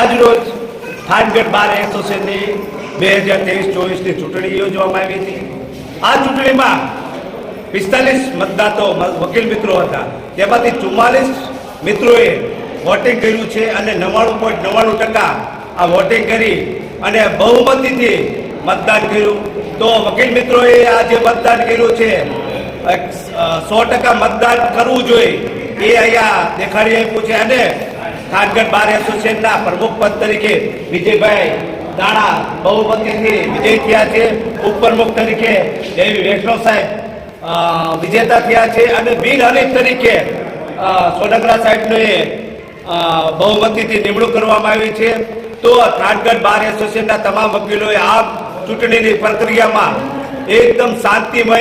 આજરોજ થાનગઢ બાર એસોસિએશનની બે હજાર ત્રેવીસ, ચોવીસની ચૂંટણી યોજવામાં આવી હતી. આ ચૂંટણીમાં પિસ્તાલીસ મતદાતો વકીલ મિત્રો હતા. તેમાંથી ચુમ્માલીસ મિત્રોએ વોટિંગ કર્યું છે અને નવ્વાણું પોઈન્ટ નવ્વાણું ટકા આ વોટિંગ કરી અને બહુમતીથી મતદાન કર્યું. તો વકીલ મિત્રોએ આ જે મતદાન કર્યું છે. સો ટકા મતદાન કરવું જોઈએ. એ અહીંયા દેખાડી આપ્યું છે અને થાનગઢ બાર એસોસિએશનના પ્રમુખ પદ તરીકે વિજયભાઈ દાણા બહુમતીથી વિજય થયા છે. ઉપપ્રમુખ તરીકે દેવી વૈષ્ણવ સાહેબ વિજેતા થયા છે અને બિન હરીફ તરીકે સોનગરા સાહેબને બહુમતીથી નિમણૂક કરવામાં આવી છે. તો થાનગઢ બાર એસોસિએશનના તમામ વકીલોએ આ ચૂંટણીની પ્રક્રિયામાં એકદમ શાંતિમય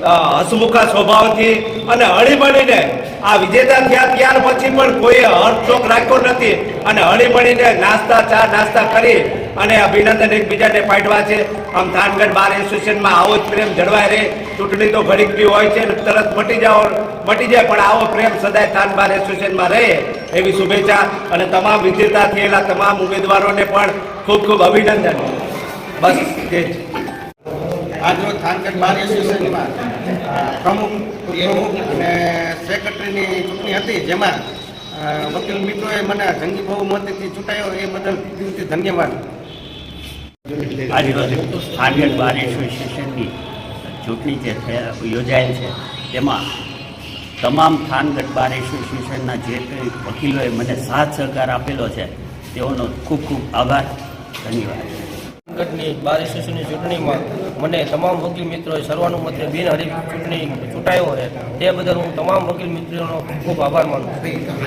હસમુખા સ્વભાવથી અને હળીમળીને આ વિજેતા થયા ત્યાર પછી પણ કોઈએ હરચોક રાખ્યો નથી અને હળીમળીને નાસ્તા, ચા, નાસ્તા કરી અને અભિનંદન એકબીજાને પાડવા છે. આમ થાનગઢ બાર એસોસિએશનમાં આવો જ પ્રેમ જળવાય રહે. ચૂંટણી તો ઘડીક બી હોય છે તરત મટી જાઓ, મટી જાય, પણ આવો પ્રેમ સદાય થાન બાર એસોસિએશનમાં રહે. એવી શુભેચ્છા અને તમામ વિજેતા થયેલા તમામ ઉમેદવારોને પણ ખૂબ ખૂબ અભિનંદન. બસ તે જ આજરોજ થાનગઢ બાર એસોસિએશનમાં પ્રમુખ પ્રમુખ અને સેક્રેટરીની ચૂંટણી હતી જેમાં વકીલ મિત્રોએ મને જંગી બહુમતીથી ચૂંટાયો એ બદલ દિલથી ધન્યવાદ. આજરોજ થાનગઢ બાર એસોસિએશનની ચૂંટણી જે યોજાયેલ છે તેમાં તમામ થાનગઢ બાર એસોસિએશનના જે કંઈ વકીલોએ મને સાથ સહકાર આપેલો છે તેઓનો ખૂબ ખૂબ આભાર. ધન્યવાદ. થાનગઢની બાર એસોસિએશનની ચૂંટણીમાં મને તમામ વકીલ મિત્રોએ સર્વાનુમતે બિનહરીફ ચૂંટણી ચૂંટાયો છે. તે બદલ હું તમામ વકીલ મિત્રોનો ખૂબ આભાર માનું છું.